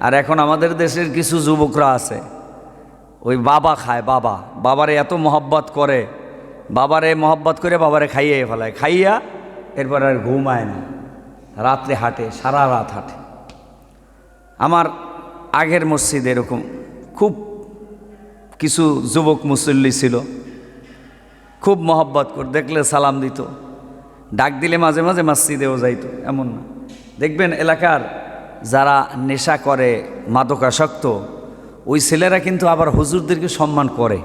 আর এখন আমাদের দেশের কিছু যুবকরা আছে। ওই বাবা খায়, বাবা। বাবারে এত মহব্বত করে। বাবারে মহব্বত করে বাবারে খাইয়ে ফেলায়। খাইয়া এরপর আর ঘুমায় না। রাত্রে হাঁটে, সারা রাত হাঁটে। আমার আগের মসজিদে এরকম খুব কিছু যুবক মুসল্লি ছিল। খুব মহব্বত করে, দেখলে সালাম দিত। ডাক দিলে মাঝে মাঝে মসজিদেও যাইতো, এমন না। দেখবেন এলাকার যারা নেশা করে, মাদকাসক্ত, ওই ছেলেরা কিন্তু আবার হুজুরদেরকে সম্মান করে।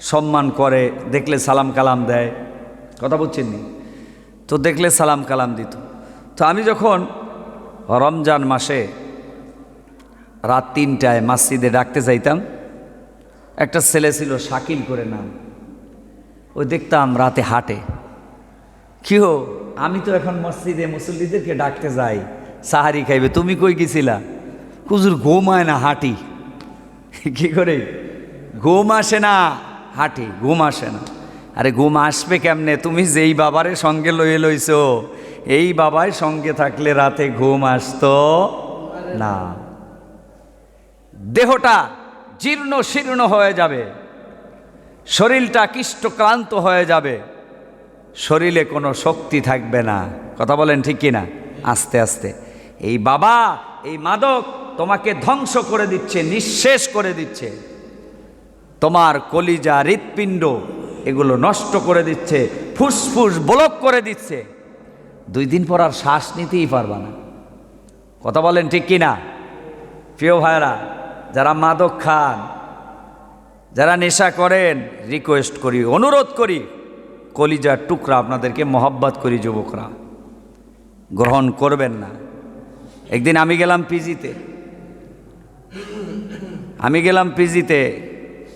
সম্মান করে, দেখলে সালাম কালাম দেয়। কথা বলছেন নি? তো দেখলে সালাম কালাম দিত। তো আমি যখন রমজান মাসে রাত তিনটায় মসজিদে ডাকতে যাইতাম, একটা ছেলে ছিল শাকিল করে নাম। ওই দেখতাম রাতে হাটে। কি হো, আমি তো এখন মসজিদে মুসল্লিদেরকে ডাকতে যাই। সাহারি খাইবে, তুমি কই গেছিলা? কুজুর ঘুমায় না, হাঁটি। কি করে? ঘুম আসে না, হাঁটি, ঘুম আসে না। আরে ঘুম আসবে কেমনে? তুমি যেই বাবারে সঙ্গে লয়ে লইছো, এই বাবার সঙ্গে থাকলে রাতে ঘুম আসতো না। দেহটা জীর্ণ শীর্ণ হয়ে যাবে, শরীরটা কিষ্টক্রান্ত হয়ে যাবে, শরীরে কোনো শক্তি থাকবে না। কথা বলেন ঠিক কি না আস্তে আস্তে। এই বাবা, এই মাদক তোমাকে ধ্বংস করে দিচ্ছে, নিঃশেষ করে দিচ্ছে। তোমার কলিজা, হৃৎপিণ্ড এগুলো নষ্ট করে দিচ্ছে, ফুসফুস ব্লক করে দিচ্ছে। দুই দিন পর আর শ্বাস নিতেই পারবা না। কথা বলেন ঠিক কি না প্রিয় ভাইরা যারা মাদক খান, যারা নেশা করেন রিকোয়েস্ট করি, অনুরোধ করি, কলিজার টুকরা আপনাদেরকে মহব্বত করি, যুবকরা। গ্রহণ করবেন না। একদিন আমি গেলাম পিজিতে আমি গেলাম পিজিতে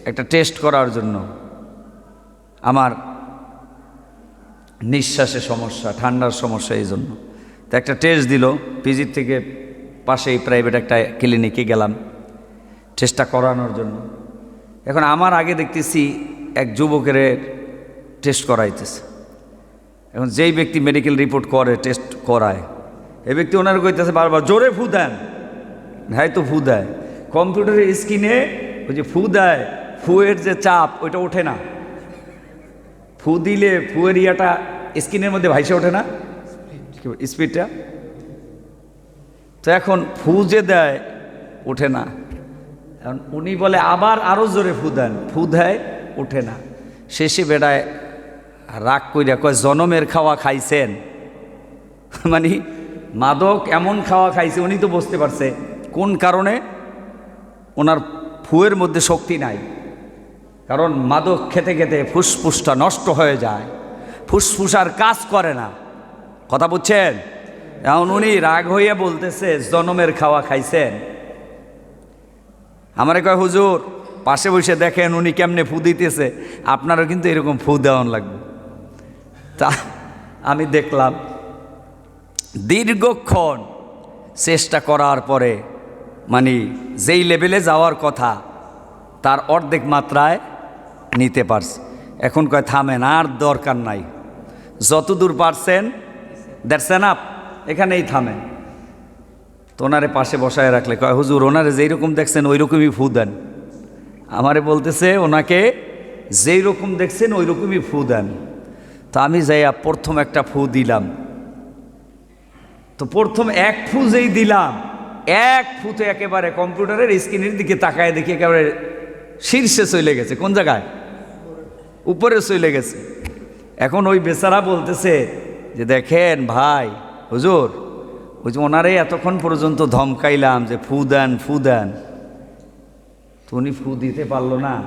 একটা টেস্ট করার জন্য। আমার নিঃশ্বাসে সমস্যা, ঠান্ডার সমস্যা এই জন্য। তো একটা টেস্ট দিল পিজির থেকে পাশেই প্রাইভেট একটা ক্লিনিকে গেলাম। টেস্টটা করানোর জন্য। এখন আমার আগে দেখতেছি এক যুবকের টেস্ট করাইতেছে। এখন যেই ব্যক্তি মেডিকেল রিপোর্ট করে টেস্ট করায়। এই ব্যক্তি ওনার কইতেছে বারবার, জোরে ফু দেন। হ্যাঁ তো ফু দেয়। কম্পিউটারের স্ক্রিনে ওই যে ফু দেয়, ফুয়ের যে চাপ, ওইটা ওঠে না। ফু দিলে ফুয়ের ইয়াটা স্ক্রিনের মধ্যে ভাইসে ওঠে না। স্পিডটা? তো এখন ফু যে দেয়, ওঠে না। এখন উনি বলে, আবার আরও জোরে ফু দেন। ফু দেয়, ওঠে না। শেষে বেড়ায় রাগ কইরা কয়, জনমের খাওয়া খাইছেন? মানে মাদক এমন খাওয়া খাইছে, উনি তো বুঝতে পারছে কোন কারণে ওনার ফুয়ের মধ্যে শক্তি নাই। কারণ মাদক খেতে খেতে ফুসফুসটা নষ্ট হয়ে যায় ফুসফুস আর কাজ করে না। কথা বুঝছেন? এখন উনি রাগ হইয়া বলতেছে, জনমের খাওয়া খাইছেন? আমারে কয়, হুজুর, পাশে বসে দেখেন উনি কেমনে ফু দিতেছে। আপনারও কিন্তু এরকম ফু দেওয়ান লাগবে। তা আমি দেখলাম দীর্ঘক্ষণ চেষ্টা করার পরে মানে যেই লেভেলে যাওয়ার কথা, তার অর্ধেক মাত্রায় নিতে পারছে। এখন কয়, থামেন, আর দরকার নাই। যত দূর পারছেন দ্যাটসেন আপ এখানেই থামেন। তো ওনারে পাশে বসায় রাখলে, কয়, হুজুর, ওনারে যেই রকম দেখছেন ওই রকমই ফু দেন। আমারে বলতেছে, ওনাকে যেই রকম দেখছেন ওই রকমই ফু দেন। তা আমি যাইয়া প্রথম একটা ফু দিলাম। তো প্রথম এক ফু যেই দিলাম। এক ফুতে একেবারে কম্পিউটারের স্ক্রিনের দিকে তাকায় দেখি একেবারে শীর্ষে চলে গেছে। কোন জায়গায়? উপরে চলে গেছে। এখন ওই বেচারা বলতেছে যে, দেখেন ভাই, হুজুর, ওই যে ওনারে এতক্ষণ পর্যন্ত ধমকাইলাম যে, ফু দেন ফু দেন। তো উনি ফু দিতে পারল না।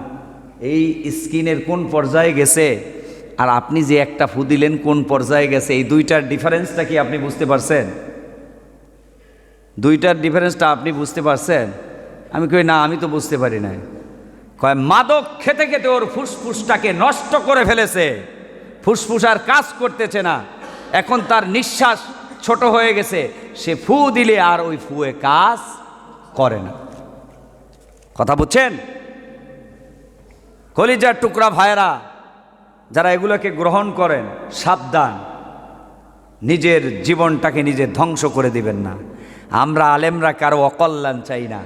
এই স্কিনের কোন পর্যায়ে গেছে? আর আপনি যে একটা ফু দিলেন, কোন পর্যায়ে গেছে? এই দুইটার ডিফারেন্সটা কি আপনি বুঝতে পারছেন? দুইটার ডিফারেন্সটা আপনি বুঝতে পারছেন? আমি কই, না, আমি তো বুঝতে পারি না কয়, মাদক খেতে খেতে ওর ফুসফুসটাকে নষ্ট করে ফেলেছে। ফুসফুস আর কাজ করতেছে না। এখন তার নিঃশ্বাস ছোট হয়ে গেছে। সে ফু দিলে আর ওই ফুয়ে কাজ করে না। কথা বুঝছেন? কলিজার টুকরা ভাইরা যারা এগুলোকে গ্রহণ করেন, সাবধান। নিজের জীবনটাকে নিজে ধ্বংস করে দিবেন না। আমরা আলেমরা কারও অকল্যাণ চাই না।